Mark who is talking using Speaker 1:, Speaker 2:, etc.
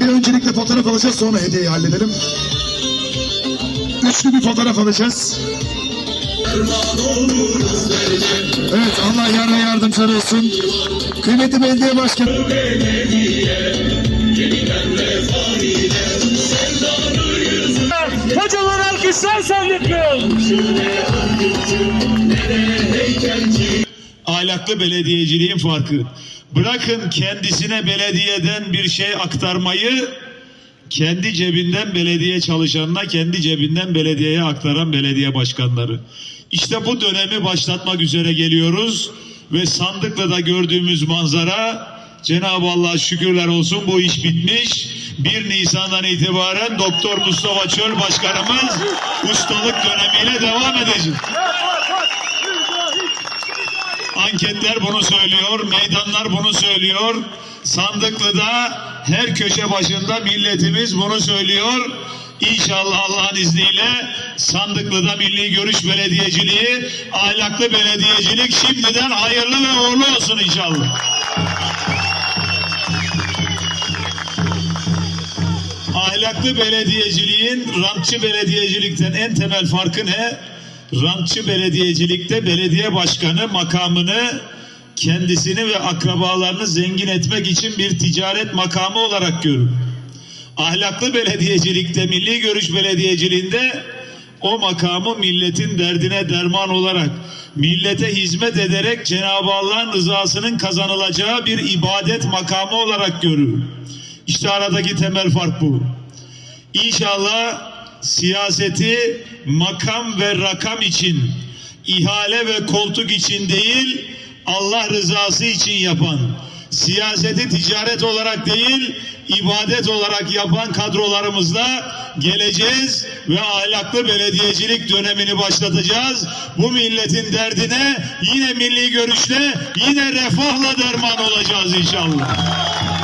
Speaker 1: Bir öncelikle fotoğraf alacağız sonra hediyeyi halledelim. Üçlü bir fotoğraf alacağız. Evet Allah yar ve yardımcıları olsun. Kıymetli belediye başkanı.
Speaker 2: Kocaman alkışlar sandıklıyorum.
Speaker 3: ahlaklı belediyeciliğin farkı. Bırakın kendisine belediyeden bir şey aktarmayı, kendi cebinden belediye çalışanına, kendi cebinden belediyeye aktaran belediye başkanları. İşte bu dönemi başlatmak üzere geliyoruz ve sandıkla gördüğümüz manzara Cenab-ı Allah şükürler olsun bu iş bitmiş. 1 Nisan'dan itibaren Doktor Mustafa Çöl Başkanımız ustalık dönemiyle devam edecek. Anketler bunu söylüyor, meydanlar bunu söylüyor. Sandıklı'da her köşe başında milletimiz bunu söylüyor. İnşallah Allah'ın izniyle Sandıklı'da Milli Görüş Belediyeciliği, ahlaklı belediyecilik şimdiden hayırlı ve uğurlu olsun inşallah. Ahlaklı belediyeciliğin rantçı belediyecilikten en temel farkı ne? Rantçı belediyecilikte belediye başkanı makamını kendisini ve akrabalarını zengin etmek için bir ticaret makamı olarak görür. Ahlaklı belediyecilikte, milli görüş belediyeciliğinde o makamı milletin derdine derman olarak, millete hizmet ederek Cenab-ı Allah'ın rızasının kazanılacağı bir ibadet makamı olarak görür. İşte aradaki temel fark bu. İnşallah siyaseti makam ve rakam için, ihale ve koltuk için değil, Allah rızası için yapan, siyaseti ticaret olarak değil, ibadet olarak yapan kadrolarımızla geleceğiz ve ahlaklı belediyecilik dönemini başlatacağız. Bu milletin derdine yine milli görüşle, yine refahla derman olacağız inşallah.